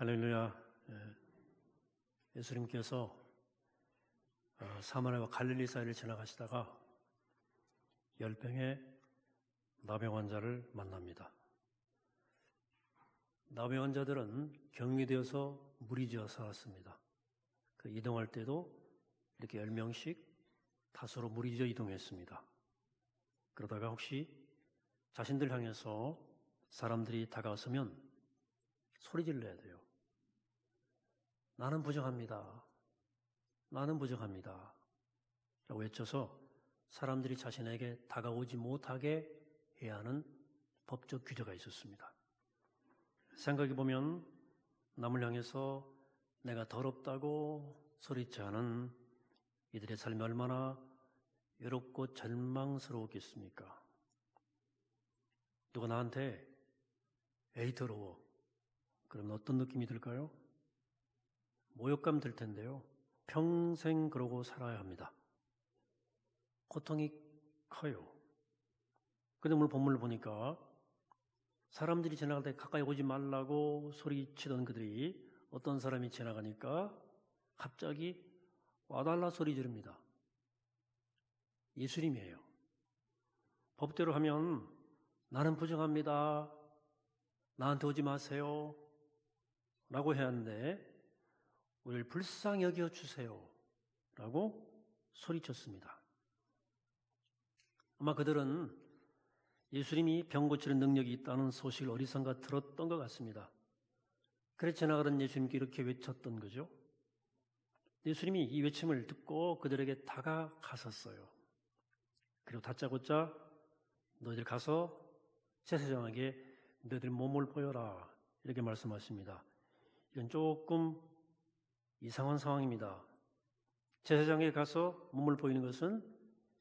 할렐루야. 예. 예수님께서 어, 사마리아와 갈릴리 사이를 지나가시다가 열병의 나병 환자를 만납니다. 나병 환자들은 격리되어서 무리지어 살았습니다. 그 이동할 때도 이렇게 열 명씩 다수로 무리지어 이동했습니다. 그러다가 혹시 자신들 향해서 사람들이 다가서면 소리 질러야 돼요. 나는 부정합니다. 나는 부정합니다. 라고 외쳐서 사람들이 자신에게 다가오지 못하게 해야 하는 법적 규제가 있었습니다. 생각해 보면 남을 향해서 내가 더럽다고 소리치 않은 이들의 삶이 얼마나 외롭고 절망스러웠겠습니까? 누가 나한테 에이 더러워. 그러면 어떤 느낌이 들까요? 모욕감 들 텐데요. 평생 그러고 살아야 합니다. 고통이 커요. 근데 오늘 본문을 보니까 사람들이 지나갈 때 가까이 오지 말라고 소리치던 그들이 어떤 사람이 지나가니까 갑자기 와달라 소리 지릅니다. 예수님이에요. 법대로 하면 나는 부정합니다. 나한테 오지 마세요. 라고 해야 하는데 우리를 불쌍히 여겨 주세요. 라고 소리쳤습니다. 아마 그들은 예수님이 병 고치는 능력이 있다는 소식을 어리선가 들었던 것 같습니다. 그래 지나가던 예수님께 이렇게 외쳤던 거죠. 예수님이 이 외침을 듣고 그들에게 다가가셨어요. 그리고 다짜고짜 너희들 가서 제사장에게 너희들 몸을 보여라 이렇게 말씀하십니다. 이건 조금 이상한 상황입니다. 제사장에 가서 몸을 보이는 것은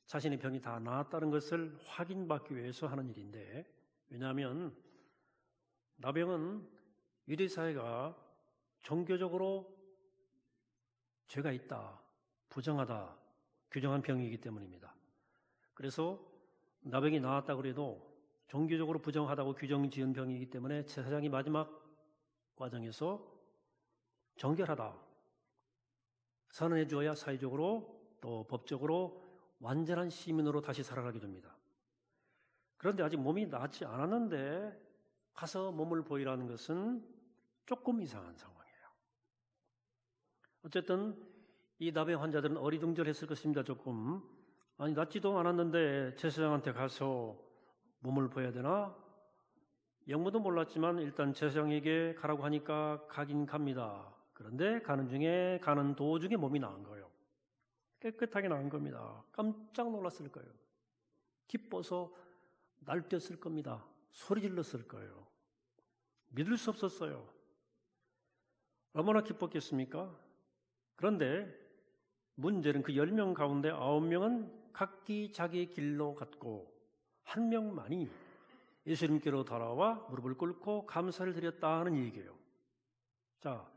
자신의 병이 다 나았다는 것을 확인받기 위해서 하는 일인데 왜냐하면 나병은 유대 사회가 종교적으로 죄가 있다, 부정하다 규정한 병이기 때문입니다. 그래서 나병이 나았다고 해도 종교적으로 부정하다고 규정 지은 병이기 때문에 제사장이 마지막 과정에서 정결하다, 선언해 주어야 사회적으로 또 법적으로 완전한 시민으로 다시 살아가게 됩니다. 그런데 아직 몸이 낫지 않았는데 가서 몸을 보이라는 것은 조금 이상한 상황이에요. 어쨌든 이 나병 환자들은 어리둥절했을 것입니다. 조금 아니 낫지도 않았는데 제사장한테 가서 몸을 보여야 되나? 영문도 몰랐지만 일단 제사장에게 가라고 하니까 가긴 갑니다. 그런데 가는 중에 가는 도중에 몸이 나은 거예요. 깨끗하게 나은 겁니다. 깜짝 놀랐을 거예요. 기뻐서 날뛰었을 겁니다. 소리 질렀을 거예요. 믿을 수 없었어요. 얼마나 기뻤겠습니까? 그런데 문제는 그 10명 가운데 9명은 각기 자기 길로 갔고 한 명만이 예수님께로 돌아와 무릎을 꿇고 감사를 드렸다 하는 얘기예요. 자,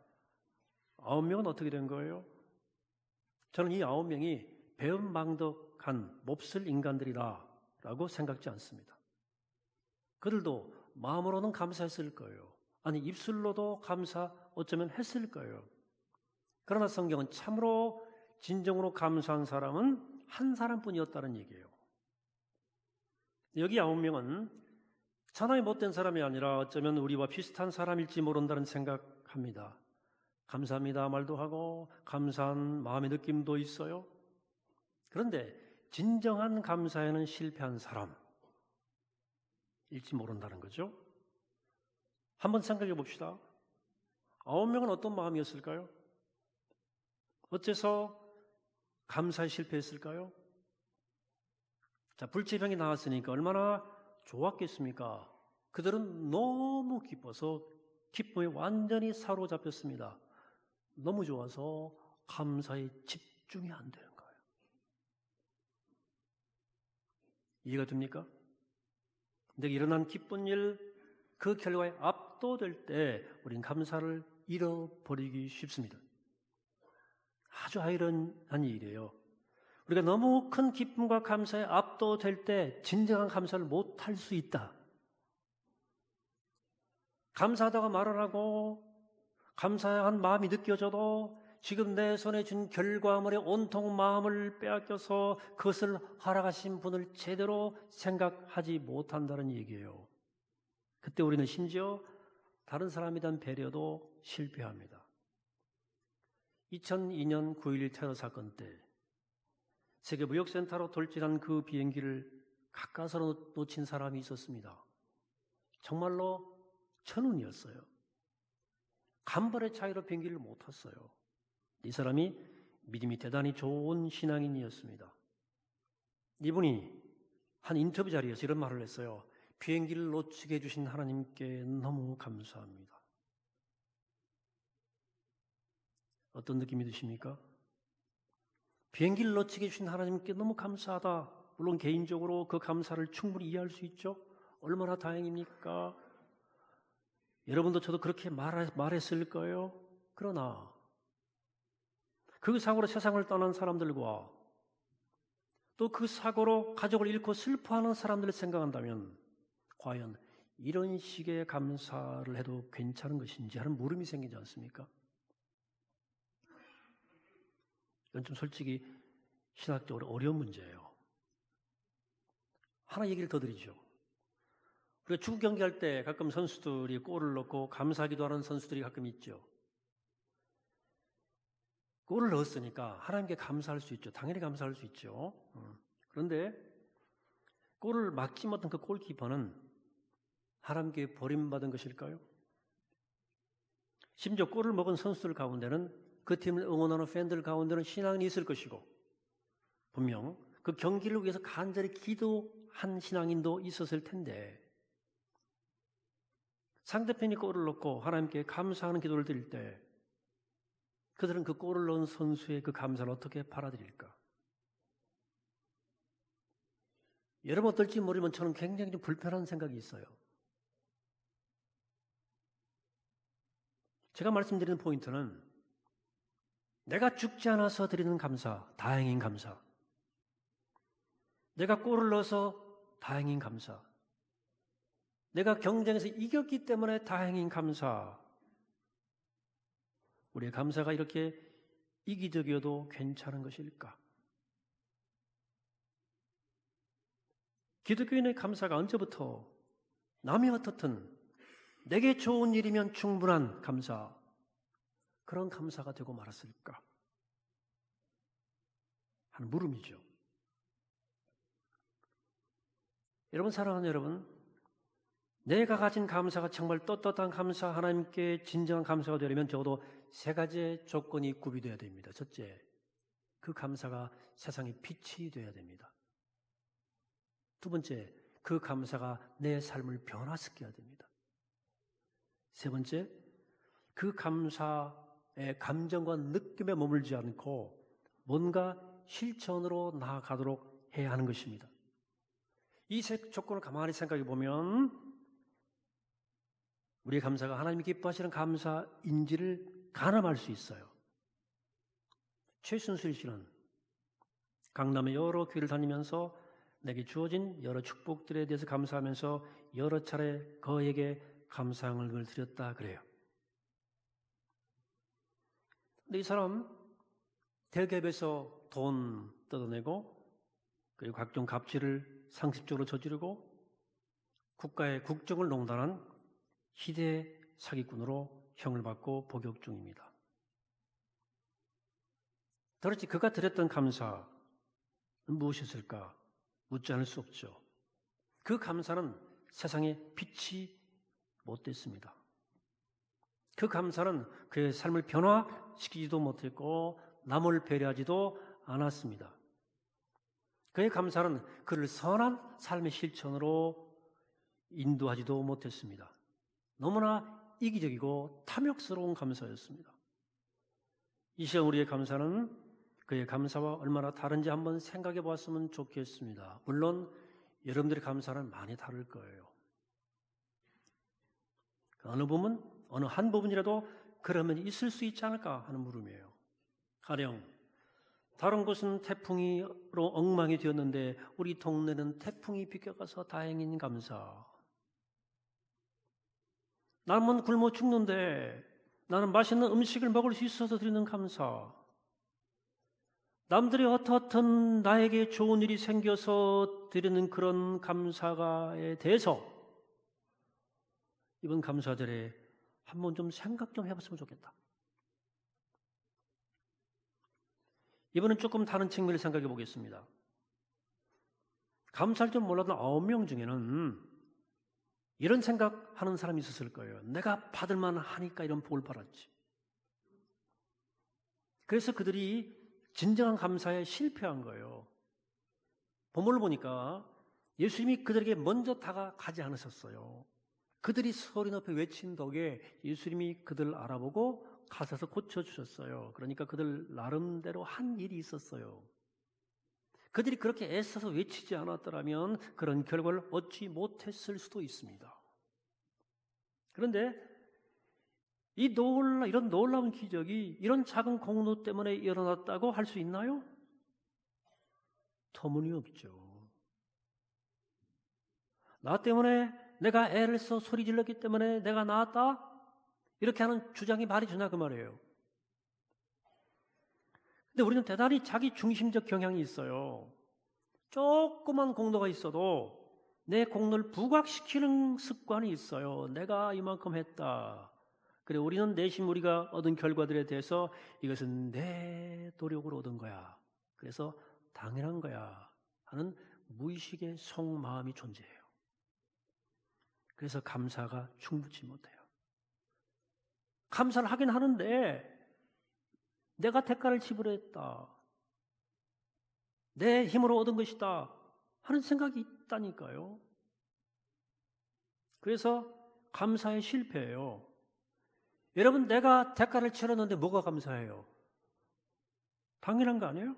아홉 명은 어떻게 된 거예요? 저는 이 아홉 명이 배은망덕한 몹쓸 인간들이다라고 생각지 않습니다. 그들도 마음으로는 감사했을 거예요. 아니 입술로도 감사 어쩌면 했을 거예요. 그러나 성경은 참으로 진정으로 감사한 사람은 한 사람뿐이었다는 얘기예요. 여기 아홉 명은 천하의 못된 사람이 아니라 어쩌면 우리와 비슷한 사람일지 모른다는 생각합니다. 감사합니다 말도 하고 감사한 마음의 느낌도 있어요. 그런데 진정한 감사에는 실패한 사람 일지 모른다는 거죠. 한번 생각해 봅시다. 아홉 명은 어떤 마음이었을까요? 어째서 감사에 실패했을까요? 자, 불치병이 나왔으니까 얼마나 좋았겠습니까? 그들은 너무 기뻐서 기쁨에 완전히 사로잡혔습니다. 너무 좋아서 감사에 집중이 안 되는 거예요. 이해가 됩니까? 내가 일어난 기쁜 일, 그 결과에 압도될 때 우린 감사를 잃어버리기 쉽습니다. 아주 아이러니한 일이에요. 우리가 너무 큰 기쁨과 감사에 압도될 때 진정한 감사를 못할 수 있다. 감사하다고 말을 하고 감사한 마음이 느껴져도 지금 내 손에 준 결과물에 온통 마음을 빼앗겨서 그것을 허락하신 분을 제대로 생각하지 못한다는 얘기예요. 그때 우리는 심지어 다른 사람에 대한 배려도 실패합니다. 2002년 9.11 테러 사건 때 세계 무역센터로 돌진한 그 비행기를 가까스로 놓친 사람이 있었습니다. 정말로 천운이었어요. 간발의 차이로 비행기를 못 탔어요. 이 사람이 믿음이 대단히 좋은 신앙인이었습니다. 이분이 한 인터뷰 자리에서 이런 말을 했어요. 비행기를 놓치게 해주신 하나님께 너무 감사합니다. 어떤 느낌이 드십니까? 비행기를 놓치게 해주신 하나님께 너무 감사하다. 물론 개인적으로 그 감사를 충분히 이해할 수 있죠. 얼마나 다행입니까? 여러분도 저도 그렇게 말했을 거예요. 그러나 그 사고로 세상을 떠난 사람들과 또 그 사고로 가족을 잃고 슬퍼하는 사람들을 생각한다면 과연 이런 식의 감사를 해도 괜찮은 것인지 하는 물음이 생기지 않습니까? 이건 좀 솔직히 신학적으로 어려운 문제예요. 하나 얘기를 더 드리죠. 우리가 축구 경기할 때 가끔 선수들이 골을 넣고 감사하기도 하는 선수들이 가끔 있죠. 골을 넣었으니까 하나님께 감사할 수 있죠. 당연히 감사할 수 있죠. 음. 그런데 골을 막지 못한 그 골키퍼는 하나님께 버림받은 것일까요? 심지어 골을 먹은 선수들 가운데는 그 팀을 응원하는 팬들 가운데는 신앙이 있을 것이고 분명 그 경기를 위해서 간절히 기도한 신앙인도 있었을 텐데 상대편이 골을 넣고 하나님께 감사하는 기도를 드릴 때 그들은 그 골을 넣은 선수의 그 감사를 어떻게 받아들일까? 여러분 어떨지 모르지만 저는 굉장히 좀 불편한 생각이 있어요. 제가 말씀드리는 포인트는 내가 죽지 않아서 드리는 감사, 다행인 감사. 내가 골을 넣어서 다행인 감사. 내가 경쟁에서 이겼기 때문에 다행인 감사. 우리의 감사가 이렇게 이기적이어도 괜찮은 것일까? 기독교인의 감사가 언제부터 남이 어떻든 내게 좋은 일이면 충분한 감사, 그런 감사가 되고 말았을까? 하는 물음이죠. 여러분, 사랑하는 여러분, 내가 가진 감사가 정말 떳떳한 감사, 하나님께 진정한 감사가 되려면 적어도 세 가지의 조건이 구비되어야 됩니다. 첫째, 그 감사가 세상의 빛이 되어야 됩니다. 두 번째, 그 감사가 내 삶을 변화시켜야 됩니다. 세 번째, 그 감사의 감정과 느낌에 머물지 않고 뭔가 실천으로 나아가도록 해야 하는 것입니다. 이 세 조건을 가만히 생각해 보면 우리의 감사가 하나님이 기뻐하시는 감사인지를 가늠할 수 있어요. 최순실 씨는 강남의 여러 교회를 다니면서 내게 주어진 여러 축복들에 대해서 감사하면서 여러 차례 그에게 감사함을 드렸다 그래요. 근데 이 사람 대기업에서 돈 뜯어내고 그리고 각종 갑질을 상습적으로 저지르고 국가의 국정을 농단한 희대 사기꾼으로 형을 받고 복역 중입니다. 그렇지 그가 드렸던 감사는 무엇이었을까? 묻지 않을 수 없죠. 그 감사는 세상에 빛이 못 됐습니다. 그 감사는 그의 삶을 변화시키지도 못했고 남을 배려하지도 않았습니다. 그의 감사는 그를 선한 삶의 실천으로 인도하지도 못했습니다. 너무나 이기적이고 탐욕스러운 감사였습니다. 이 시간 우리의 감사는 그의 감사와 얼마나 다른지 한번 생각해 보았으면 좋겠습니다. 물론 여러분들의 감사는 많이 다를 거예요. 그 어느 부분, 어느 한 부분이라도 그러면 있을 수 있지 않을까 하는 물음이에요. 가령 다른 곳은 태풍이로 엉망이 되었는데 우리 동네는 태풍이 비껴가서 다행인 감사. 남은 굶어 죽는데 나는 맛있는 음식을 먹을 수 있어서 드리는 감사. 남들이 어떻든 나에게 좋은 일이 생겨서 드리는 그런 감사에 대해서 이번 감사절에 한번 좀 생각 좀 해봤으면 좋겠다. 이번엔 조금 다른 측면을 생각해 보겠습니다. 감사를 좀 몰랐던 아홉 명 중에는 이런 생각하는 사람이 있었을 거예요. 내가 받을 만하니까 이런 복을 받았지. 그래서 그들이 진정한 감사에 실패한 거예요. 본문을 보니까 예수님이 그들에게 먼저 다가가지 않으셨어요. 그들이 소리 높여 외친 덕에 예수님이 그들 알아보고 가셔서 고쳐주셨어요. 그러니까 그들 나름대로 한 일이 있었어요. 그들이 그렇게 애써서 외치지 않았더라면 그런 결과를 얻지 못했을 수도 있습니다. 그런데 이 놀라, 이런 놀라운 기적이 이런 작은 공로 때문에 일어났다고 할 수 있나요? 터무니없죠. 나 때문에 내가 애를 써 소리 질렀기 때문에 내가 나았다? 이렇게 하는 주장이 말이 주나 그 말이에요. 근데 우리는 대단히 자기 중심적 경향이 있어요. 조그만 공로가 있어도 내 공로를 부각시키는 습관이 있어요. 내가 이만큼 했다. 그래 우리는 내심 우리가 얻은 결과들에 대해서 이것은 내 노력으로 얻은 거야. 그래서 당연한 거야 하는 무의식의 속마음이 존재해요. 그래서 감사가 충분치 못해요. 감사를 하긴 하는데 내가 대가를 지불했다. 내 힘으로 얻은 것이다. 하는 생각이 있다니까요. 그래서 감사에 실패해요. 여러분, 내가 대가를 치렀는데 뭐가 감사해요? 당연한 거 아니에요?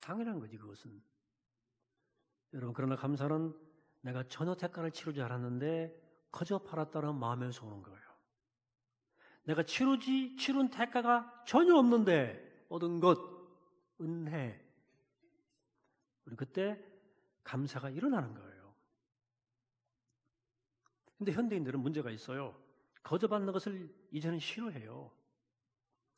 당연한 거지, 그것은. 여러분, 그러나 감사는 내가 전혀 대가를 치르지 않았는데 거저 팔았다는 마음에서 오는 거예요. 내가 치르지, 치른 대가가 전혀 없는데 얻은 것, 은혜. 우리 그때 감사가 일어나는 거예요. 근데 현대인들은 문제가 있어요. 거저 받는 것을 이제는 싫어해요.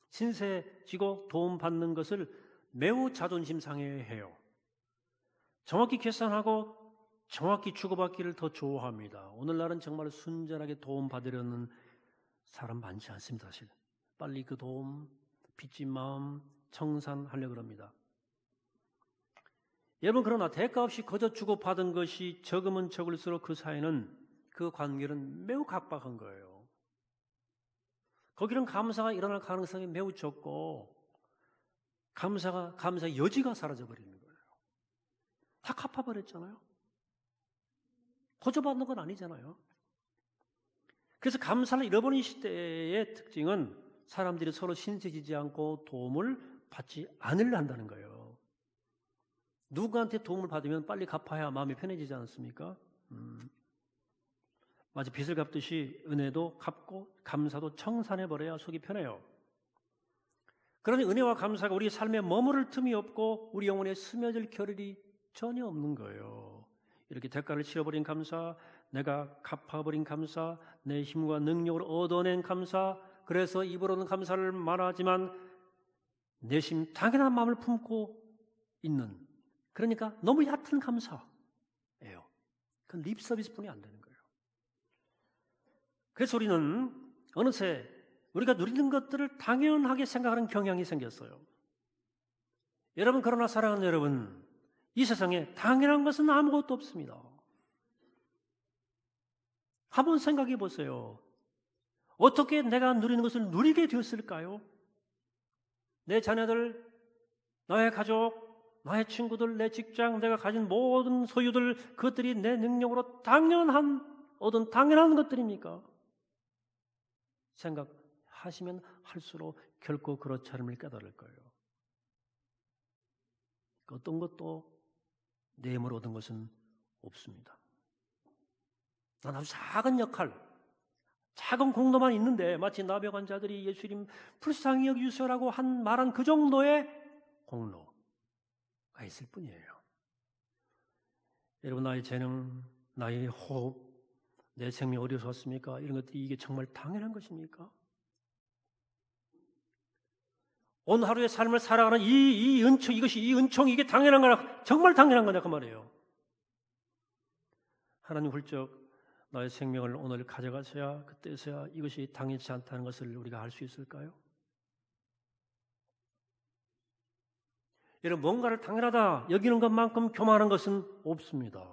신세 지고 도움 받는 것을 매우 자존심 상해해요. 정확히 계산하고 정확히 주고받기를 더 좋아합니다. 오늘날은 정말 순전하게 도움 받으려는 사람 많지 않습니다, 사실. 빨리 그 도움, 빚진 마음 청산하려고 합니다. 여러분, 그러나 대가 없이 거저 주고받은 것이 적으면 적을수록 그 사이는, 그 관계는 매우 각박한 거예요. 거기는 감사가 일어날 가능성이 매우 적고, 감사가, 감사의 여지가 사라져 버리는 거예요. 다 갚아버렸잖아요. 호조받는 건 아니잖아요. 그래서 감사를 잃어버린 시대의 특징은 사람들이 서로 신세지지 않고 도움을 받지 않으려 한다는 거예요. 누구한테 도움을 받으면 빨리 갚아야 마음이 편해지지 않습니까? 음. 마치 빚을 갚듯이 은혜도 갚고 감사도 청산해버려야 속이 편해요. 그러니 은혜와 감사가 우리 삶에 머무를 틈이 없고 우리 영혼에 스며질 겨를이 전혀 없는 거예요. 이렇게 대가를 치러버린 감사, 내가 갚아버린 감사, 내 힘과 능력을 얻어낸 감사, 그래서 입으로는 감사를 말하지만 내심 당연한 마음을 품고 있는 그러니까 너무 얕은 감사예요. 그건 립 서비스뿐이 안 되는 거예요. 그래서 우리는 어느새 우리가 누리는 것들을 당연하게 생각하는 경향이 생겼어요. 여러분 그러나 사랑하는 여러분 이 세상에 당연한 것은 아무것도 없습니다. 한번 생각해 보세요. 어떻게 내가 누리는 것을 누리게 되었을까요? 내 자녀들, 나의 가족, 나의 친구들, 내 직장, 내가 가진 모든 소유들, 그것들이 내 능력으로 당연한, 얻은 당연한 것들입니까? 생각하시면 할수록 결코 그렇지 않음을 깨달을 거예요. 어떤 것도 내 힘으로 얻은 것은 없습니다. 난 아주 작은 역할, 작은 공로만 있는데 마치 나병 환자들이 예수님 불쌍히 여기주세요라고 한 말한 그 정도의 공로가 있을 뿐이에요. 여러분 나의 재능, 나의 호흡, 내 생명이 어디서 왔습니까? 이런 것들이 이게 정말 당연한 것입니까? 오늘 하루의 삶을 살아가는 이, 이 은총, 이것이 이 은총, 이게 당연한 거냐? 정말 당연한 거냐? 그 말이에요. 하나님 훌쩍 나의 생명을 오늘 가져가셔야 그때서야 이것이 당연치 않다는 것을 우리가 알 수 있을까요? 여러분 뭔가를 당연하다 여기는 것만큼 교만한 것은 없습니다.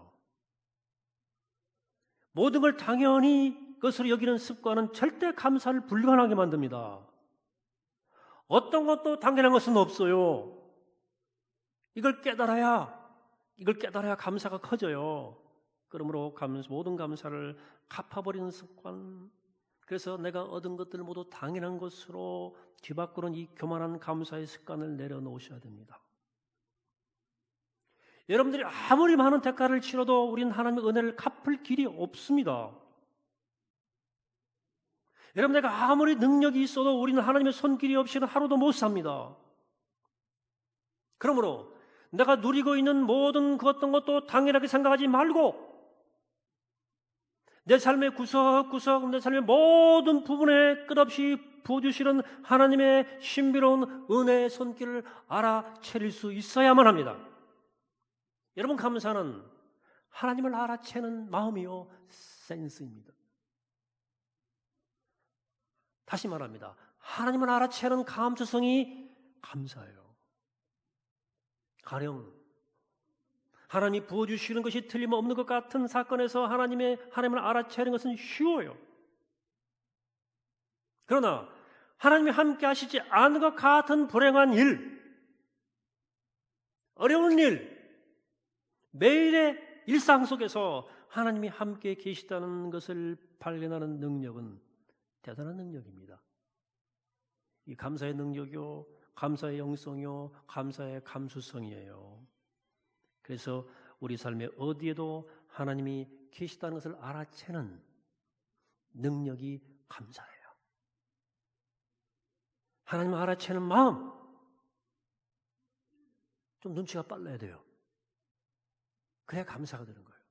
모든 걸 당연히 것으로 여기는 습관은 절대 감사를 불가능하게 만듭니다. 어떤 것도 당연한 것은 없어요. 이걸 깨달아야 이걸 깨달아야 감사가 커져요. 그러므로 감사, 모든 감사를 갚아버리는 습관. 그래서 내가 얻은 것들 모두 당연한 것으로 뒤바꾸는 이 교만한 감사의 습관을 내려놓으셔야 됩니다. 여러분들이 아무리 많은 대가를 치러도 우리는 하나님의 은혜를 갚을 길이 없습니다. 여러분 내가 아무리 능력이 있어도 우리는 하나님의 손길이 없이는 하루도 못 삽니다. 그러므로 내가 누리고 있는 모든 그 어떤 것도 당연하게 생각하지 말고 내 삶의 구석구석 내 삶의 모든 부분에 끝없이 부어주시는 하나님의 신비로운 은혜의 손길을 알아차릴 수 있어야만 합니다. 여러분 감사는 하나님을 알아채는 마음이요 센스입니다. 다시 말합니다. 하나님을 알아채는 감수성이 감사해요. 가령 하나님이 부어주시는 것이 틀림없는 것 같은 사건에서 하나님의 하나님을 알아채는 것은 쉬워요. 그러나 하나님이 함께 하시지 않은 것 같은 불행한 일, 어려운 일, 매일의 일상 속에서 하나님이 함께 계시다는 것을 발견하는 능력은 대단한 능력입니다. 이 감사의 능력이요, 감사의 영성이요, 감사의 감수성이에요. 그래서 우리 삶의 어디에도 하나님이 계시다는 것을 알아채는 능력이 감사예요. 하나님을 알아채는 마음, 좀 눈치가 빨라야 돼요. 그래야 감사가 되는 거예요.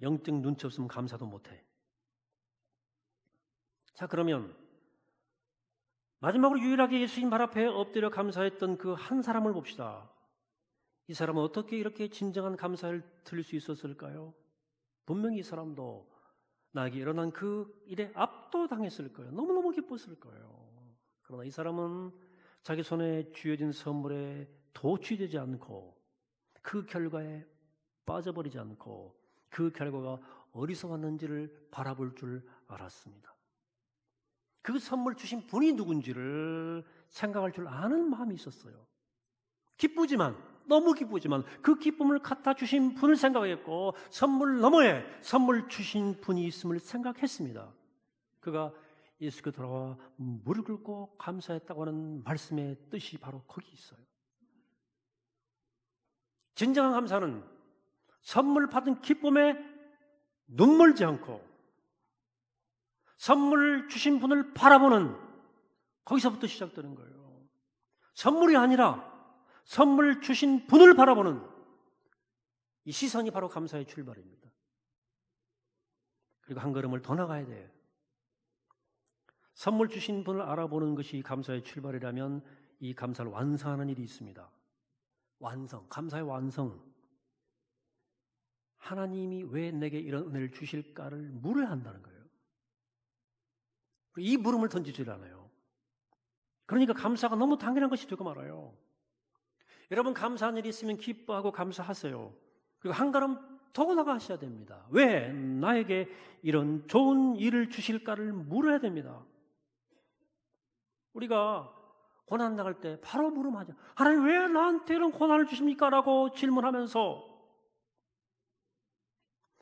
영적 눈치 없으면 감사도 못해. 자, 그러면 마지막으로 유일하게 예수님 발 앞에 엎드려 감사했던 그 한 사람을 봅시다. 이 사람은 어떻게 이렇게 진정한 감사를 들릴 수 있었을까요? 분명히 이 사람도 나에게 일어난 그 일에 압도당했을 거예요. 너무너무 기뻤을 거예요. 그러나 이 사람은 자기 손에 쥐어진 선물에 도취되지 않고 그 결과에 빠져버리지 않고 그 결과가 어디서 왔는지를 바라볼 줄 알았습니다. 그 선물 주신 분이 누군지를 생각할 줄 아는 마음이 있었어요. 기쁘지만 너무 기쁘지만 그 기쁨을 갖다 주신 분을 생각했고 선물 너머에 선물 주신 분이 있음을 생각했습니다. 그가 예수께 돌아와 무릎 꿇고 감사했다고 하는 말씀의 뜻이 바로 거기 있어요. 진정한 감사는 선물 받은 기쁨에 눈물지 않고 선물 주신 분을 바라보는 거기서부터 시작되는 거예요. 선물이 아니라 선물 주신 분을 바라보는 이 시선이 바로 감사의 출발입니다. 그리고 한 걸음을 더 나가야 돼요. 선물 주신 분을 알아보는 것이 감사의 출발이라면 이 감사를 완성하는 일이 있습니다. 완성, 감사의 완성. 하나님이 왜 내게 이런 은혜를 주실까를 물어야 한다는 거예요. 이 물음을 던지질 않아요. 그러니까 감사가 너무 당연한 것이 되고 말아요. 여러분 감사한 일이 있으면 기뻐하고 감사하세요. 그리고 한 걸음 더 나가셔야 됩니다. 왜 나에게 이런 좋은 일을 주실까를 물어야 됩니다. 우리가 고난 당할 때 바로 물음하죠. 하나님 왜 나한테 이런 고난을 주십니까? 라고 질문하면서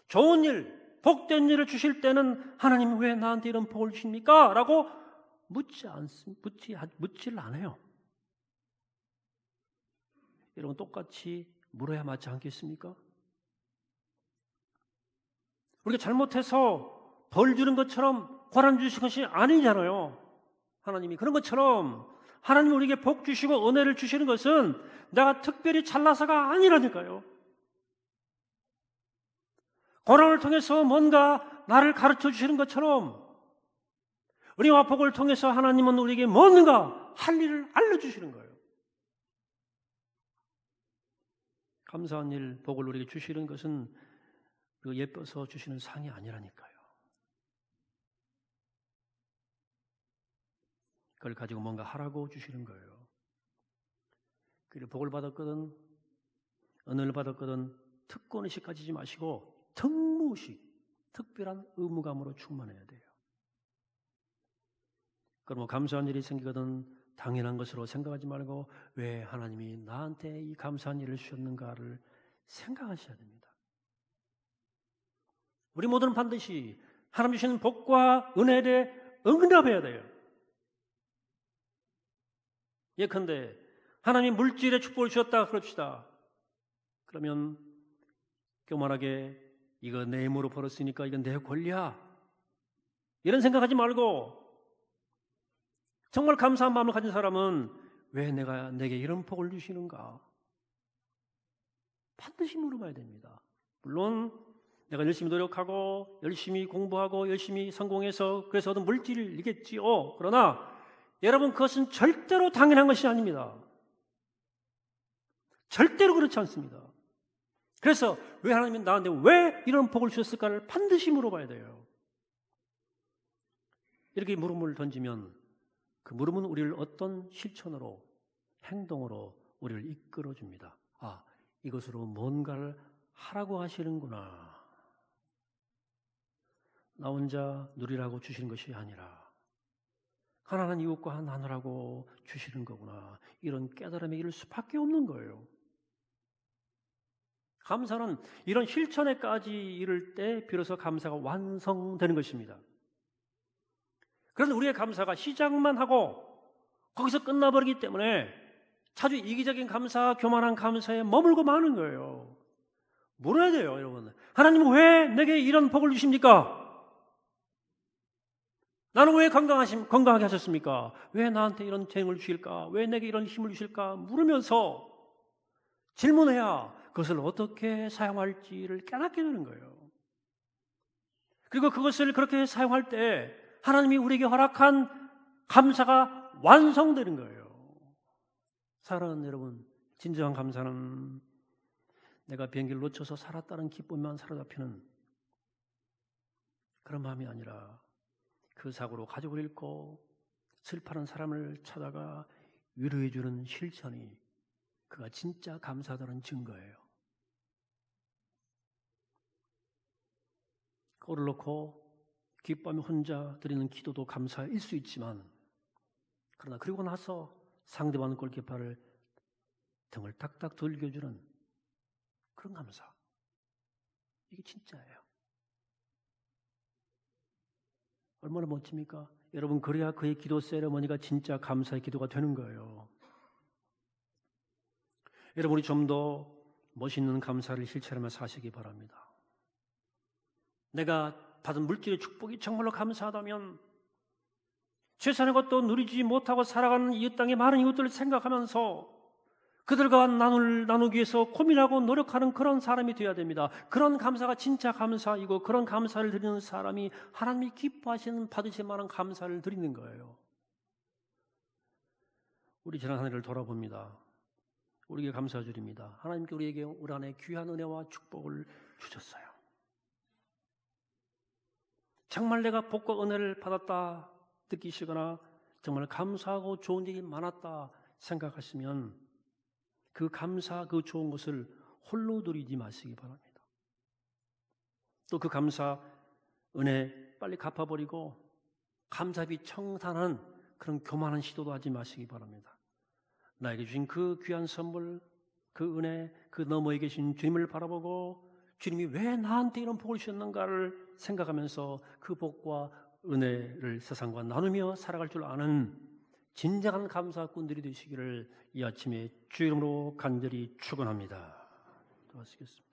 좋은 일, 복된 일을 주실 때는 하나님 왜 나한테 이런 복을 주십니까? 라고 묻지 않습, 묻지, 묻지를 않아요. 여러분 똑같이 물어야 맞지 않겠습니까? 우리가 잘못해서 벌 주는 것처럼 고난 주신 것이 아니잖아요. 하나님이 그런 것처럼 하나님 우리에게 복 주시고 은혜를 주시는 것은 내가 특별히 잘나서가 아니라니까요. 고난을 통해서 뭔가 나를 가르쳐 주시는 것처럼 은혜와 복을 통해서 하나님은 우리에게 뭔가 할 일을 알려주시는 거예요. 감사한 일, 복을 우리에게 주시는 것은 그 예뻐서 주시는 상이 아니라니까요. 그걸 가지고 뭔가 하라고 주시는 거예요. 그리고 복을 받았거든, 은혜를 받았거든, 특권의식 가지지 마시고 특무의식, 특별한 의무감으로 충만해야 돼요. 그럼 뭐 감사한 일이 생기거든 당연한 것으로 생각하지 말고 왜 하나님이 나한테 이 감사한 일을 주셨는가를 생각하셔야 됩니다. 우리 모두는 반드시 하나님 주시는 복과 은혜에 대해 응답해야 돼요. 예컨대 하나님이 물질의 축복을 주셨다 그럽시다. 그러면 교만하게 이거 내 힘으로 벌었으니까 이건 내 권리야. 이런 생각하지 말고 정말 감사한 마음을 가진 사람은 왜 내가 내게 이런 복을 주시는가? 반드시 물어봐야 됩니다. 물론 내가 열심히 노력하고 열심히 공부하고 열심히 성공해서 그래서 얻은 물질이겠지요. 그러나 여러분 그것은 절대로 당연한 것이 아닙니다. 절대로 그렇지 않습니다. 그래서 왜 하나님이 나한테 왜 이런 복을 주셨을까를 반드시 물어봐야 돼요. 이렇게 물음을 던지면 그 물음은 우리를 어떤 실천으로 행동으로 우리를 이끌어 줍니다. 아, 이것으로 뭔가를 하라고 하시는구나. 나 혼자 누리라고 주시는 것이 아니라 가난한 이웃과 나누라고 주시는 거구나. 이런 깨달음에 이를 수밖에 없는 거예요. 감사는 이런 실천에까지 이를 때 비로소 감사가 완성되는 것입니다. 그래서 우리의 감사가 시작만 하고 거기서 끝나버리기 때문에 자주 이기적인 감사, 교만한 감사에 머물고 마는 거예요. 물어야 돼요, 여러분. 하나님은 왜 내게 이런 복을 주십니까? 나는 왜 건강하심, 건강하게 하셨습니까? 왜 나한테 이런 재능을 주실까? 왜 내게 이런 힘을 주실까? 물으면서 질문해야 그것을 어떻게 사용할지를 깨닫게 되는 거예요. 그리고 그것을 그렇게 사용할 때 하나님이 우리에게 허락한 감사가 완성되는 거예요. 사랑하는 여러분, 진정한 감사는 내가 비행기를 놓쳐서 살았다는 기쁨만 사로잡히는 그런 마음이 아니라 그 사고로 가족을 잃고 슬퍼하는 사람을 찾아가 위로해주는 실천이 그가 진짜 감사하다는 증거예요. 꼴을 놓고 기뻐하며 혼자 드리는 기도도 감사일 수 있지만 그러나 그리고 나서 상대방 골키퍼를 등을 딱딱 돌겨주는 그런 감사. 이게 진짜예요. 얼마나 멋집니까? 여러분, 그래야 그의 기도 세레머니가 진짜 감사의 기도가 되는 거예요. 여러분, 우리 좀더 멋있는 감사를 실천하며 사시기 바랍니다. 내가 받은 물질의 축복이 정말로 감사하다면 세상의 것도 누리지 못하고 살아가는 이 땅의 많은 이웃들을 생각하면서 그들과 나눌, 나누기 위해서 고민하고 노력하는 그런 사람이 되어야 됩니다. 그런 감사가 진짜 감사이고 그런 감사를 드리는 사람이 하나님이 기뻐하시는 받으실 만한 감사를 드리는 거예요. 우리 지난 한 해를 돌아봅니다. 우리에게 감사드립니다. 하나님께 우리에게 우리 안에 귀한 은혜와 축복을 주셨어요. 정말 내가 복과 은혜를 받았다 느끼시거나 정말 감사하고 좋은 일이 많았다 생각하시면 그 감사, 그 좋은 것을 홀로 누리지 마시기 바랍니다. 또 그 감사, 은혜 빨리 갚아버리고 감사비 청산한 그런 교만한 시도도 하지 마시기 바랍니다. 나에게 주신 그 귀한 선물, 그 은혜, 그 너머에 계신 주님을 바라보고 주님이 왜 나한테 이런 복을 주셨는가를 생각하면서 그 복과 은혜를 세상과 나누며 살아갈 줄 아는 진정한 감사꾼들이 되시기를 이 아침에 주 이름으로 간절히 축원합니다. 도와주겠습니다.